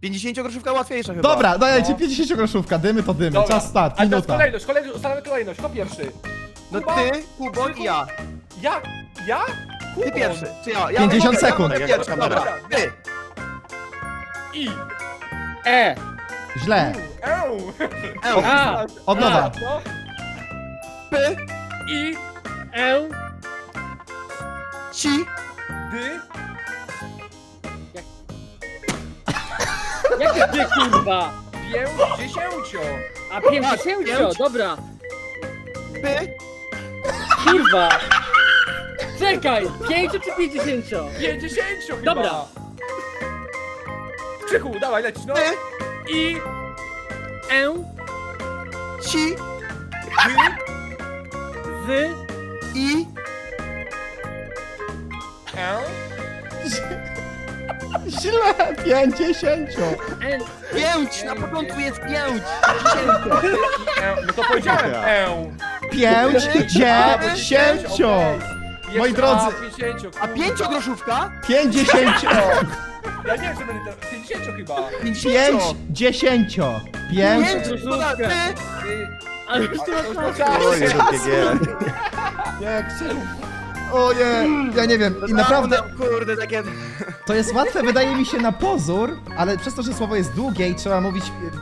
50 groszówka łatwiejsza chyba. Dobra, dajcie No. 50 groszówka, dymy to dymy, Dobra. czas start, A teraz minuta. kolejność, kolejność, ustalamy kolejność. Kto pierwszy? No Kuba? ty, Kubon i ja. Ja? Ja? Ty Kubon. pierwszy. Czy ja? ja 50 mogę, sekund. Ja mogę pierwszy, Dobra. dobra. Ty. I. E! Źle. Eł. Eł. A! Od nowa. No. P. I. E! Ci. Dy. Jakie ty kurwa? Pięćdziesięcio. A pięćdziesięcio, pięć. dobra. P. Kurwa! Czekaj! Pięciu czy pięćdziesięcio? Pięćdziesięcio chyba. Dobra. Krzychu, dawaj, lecisz, no. P. I. E! Ci. Dy. Z! I. Eł. Źle, 50. N! Pięć. Na początku jest pięć. Eł. No to powiedziałem. Eł. 50. Okej. Moi drodzy. A, 50. A pięciogroszówka? 50. Ja nie wiem, czy będę to... 50 chyba. 5, Pięćdziesięcio. 10. 5. Pięć. Ty. Ale już masz to czas. czas. Jak się... O nie, ja nie wiem. I naprawdę No, Kurde, takie... to jest łatwe, wydaje mi się, na pozór, ale przez to, że słowo jest długie i trzeba mówić